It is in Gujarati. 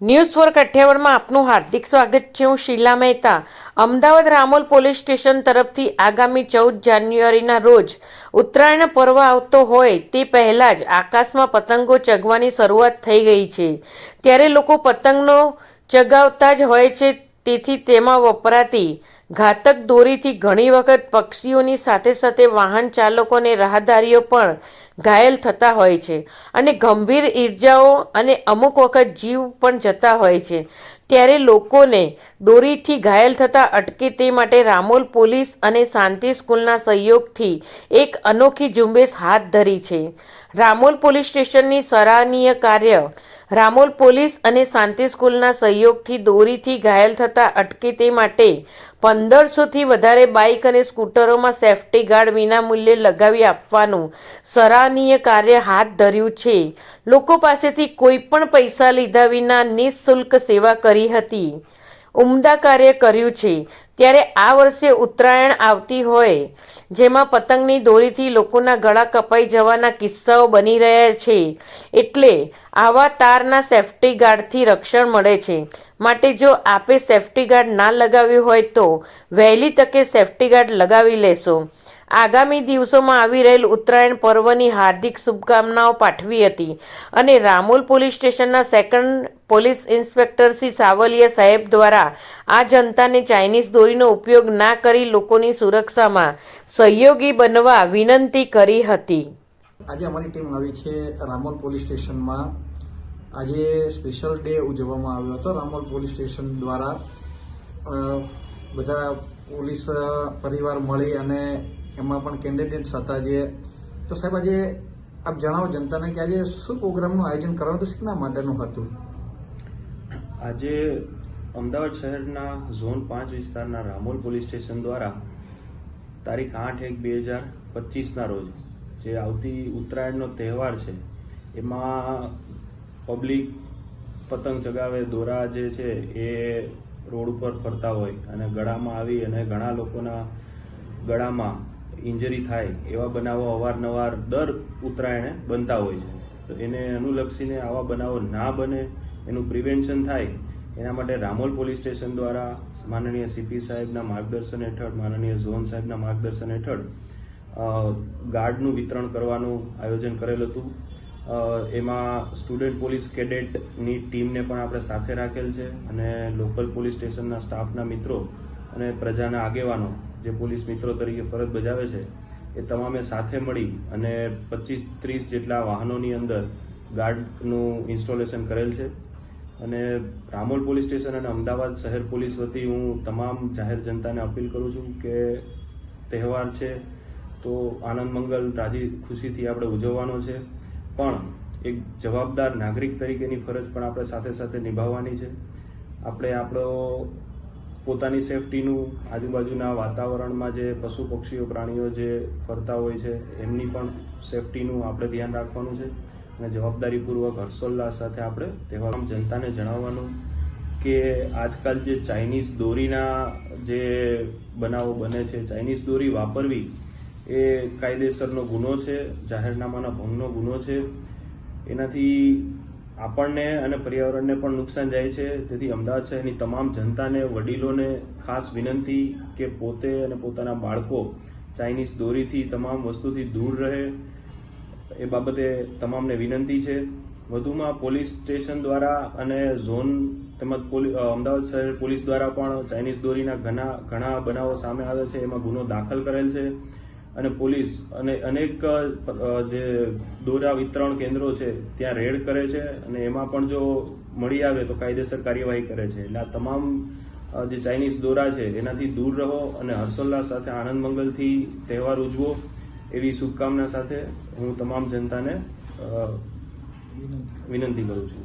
ન્યૂઝ ફોર કઠિયાવાડમાં આપનું હાર્દિક સ્વાગત છે. હું શીલા મહેતા. અમદાવાદ રામોલ પોલીસ સ્ટેશન તરફથી આગામી ચૌદ જાન્યુઆરીના રોજ ઉત્તરાયણ પર્વ આવતો હોય તે પહેલાં જ આકાશમાં પતંગો ચગવાની શરૂઆત થઈ ગઈ છે. ત્યારે લોકો પતંગનો ચગાવતા જ હોય છે, તેથી તેમાં વપરાતી ઘાતક દોરીથી ઘણી વખત પક્ષીઓની સાથે સાથે વાહન ચાલકોને રાહદારીઓ પણ ઘાયલ થતા હોય છે અને ગંભીર ઈજાઓ અને અમુક વખત જીવ પણ જતા હોય છે. ત્યારે લોકોને દોરીથી ઘાયલ થતા અટકે તે માટે રામોલ પોલીસ અને શાંતિ સ્કૂલના સહયોગથી એક અનોખી ઝુંબેશ હાથ ધરી છે. રામોલ પોલીસ સ્ટેશનની સરાહનીય કાર્ય. રામોલ પોલીસ અને શાંતિ સ્કૂલના સહયોગથી દોરીથી ઘાયલ થતા અટકે તે માટે પંદરસોથી વધારે બાઇક અને સ્કૂટરોમાં સેફટી ગાર્ડ વિનામૂલ્યે લગાવી આપવાનું સરાહનીય કાર્ય હાથ ધર્યું છે. લોકો પાસેથી કોઈ પણ પૈસા લીધા વિના નિઃશુલ્ક સેવા કરી હતી. ઉમદા કાર્ય કર્યું છે. ત્યારે આ વર્ષે ઉત્તરાયણ આવતી હોય, જેમાં પતંગની દોરીથી લોકોના ગળા કપાઈ જવાના કિસ્સાઓ બની રહ્યા છે, એટલે આવા તારના સેફટી ગાર્ડથી રક્ષણ મળે છે. માટે જો આપે સેફટી ગાર્ડ ના લગાવ્યું હોય તો વહેલી તકે સેફટી ગાર્ડ લગાવી લેશો. આગામી દિવસોમાં આવી રહેલ ઉત્તરાયણ પર્વની હાર્દિક શુભકામનાઓ પાઠવી હતી અને રામોલ પોલીસ સ્ટેશનના second police inspector Shri Savaliya સાહેબ દ્વારા આ જનતાને ચાઇનીઝ દોરીનો ઉપયોગ ના કરી લોકોની સુરક્ષામાં સહયોગી બનવા વિનંતી કરી હતી. આજે અમારી ટીમ આવી છે રામોલ પોલીસ સ્ટેશનમાં. આજે સ્પેશિયલ ડે ઉજવવામાં આવ્યો હતો. રામોલ પોલીસ સ્ટેશન દ્વારા બધા પોલીસ પરિવાર મળી અને એમાં પણ કેન્ડિડેટ્સ હતા જે તો સાહેબ, આજે આપ જણાવો જનતાને કે આજે શું પ્રોગ્રામનું આયોજન કરવાનું હતું? શેના માટેનું હતું? આજે અમદાવાદ શહેરના ઝોન પાંચ વિસ્તારના રામોલ પોલીસ સ્ટેશન દ્વારા તારીખ આઠ એક બે હજાર પચીસના રોજ જે આવતી ઉત્તરાયણનો તહેવાર છે, એમાં પબ્લિક પતંગ ચગાવે, દોરા જે છે એ રોડ ઉપર ફરતા હોય અને ગળામાં આવી અને ઘણા લોકોના ગળામાં ઇન્જરી થાય, એવા બનાવો અવારનવાર દર ઉત્તરાયણે બનતા હોય છે. તો એને અનુલક્ષીને આવા બનાવો ના બને, એનું પ્રિવેન્શન થાય, એના માટે રામોલ પોલીસ સ્ટેશન દ્વારા માનનીય સીપી સાહેબના માર્ગદર્શન હેઠળ, માનનીય ઝોન સાહેબના માર્ગદર્શન હેઠળ ગાર્ડનું વિતરણ કરવાનું આયોજન કરેલ હતું. એમાં સ્ટુડન્ટ પોલીસ કેડેટની ટીમને પણ આપણે સાથે રાખેલ છે અને લોકલ પોલીસ સ્ટેશનના સ્ટાફના મિત્રો અને પ્રજાના આગેવાનો જે પોલીસ મિત્રો તરીકે ફરજ બજાવે છે, એ તમામે સાથે મળી અને પચીસ ત્રીસ જેટલા વાહનોની અંદર ગાર્ડનું ઇન્સ્ટોલેશન કરેલ છે. અને રામોલ પોલીસ સ્ટેશન અને અમદાવાદ શહેર પોલીસ વતી હું તમામ જાહેર જનતાને અપીલ કરું છું કે તહેવાર છે તો આનંદ મંગલ, રાજી ખુશીથી આપણે ઉજવવાનો છે. પણ એક જવાબદાર નાગરિક તરીકેની ફરજ પણ આપણે સાથે સાથે નિભાવવાની છે. આપણે આપણો પોતાની સેફટીનું આજુબાજુના વાતાવરણમાં જે પશુ પક્ષીઓ, પ્રાણીઓ જે ફરતા હોય છે, એમની પણ સેફટીનું આપણે ધ્યાન રાખવાનું છે અને જવાબદારીપૂર્વક હર્ષોલ્લાસ સાથે આપણે તહેવાર જનતાને જણાવવાનું કે આજકાલ જે ચાઇનીઝ દોરીના જે બનાવો બને છે, ચાઇનીઝ દોરી વાપરવી એ કાયદેસરનો ગુનો છે, જાહેરનામાના ભંગનો ગુનો છે. એનાથી આપણને અને પર્યાવરણને પણ નુકસાન જાય છે. તેથી અમદાવાદ શહેરની તમામ જનતાને, વડીલોને ખાસ વિનંતી કે પોતે અને પોતાના બાળકો ચાઇનીઝ દોરીથી તમામ વસ્તુથી દૂર રહે. એ બાબતે તમામને વિનંતી છે. વધુમાં પોલીસ સ્ટેશન દ્વારા અને ઝોન તેમજ અમદાવાદ શહેર પોલીસ દ્વારા પણ ચાઇનીઝ દોરીના ઘણા ઘણા બનાવો સામે આવે છે. એમાં ગુનો દાખલ કરેલ છે. અને પોલીસ અને અનેક જે દોરા વિતરણ કેન્દ્રો છે, ત્યાં રેડ કરે છે અને એમાં પણ જો મળી આવે તો કાયદેસર કાર્યવાહી કરે છે. એટલે આ તમામ જે ચાઇનીઝ દોરા છે, એનાથી દૂર રહો અને હર્ષોલ્લાસ સાથે, આનંદ મંગલથી તહેવાર ઉજવો એવી શુભકામના સાથે હું તમામ જનતાને વિનંતી કરું છું.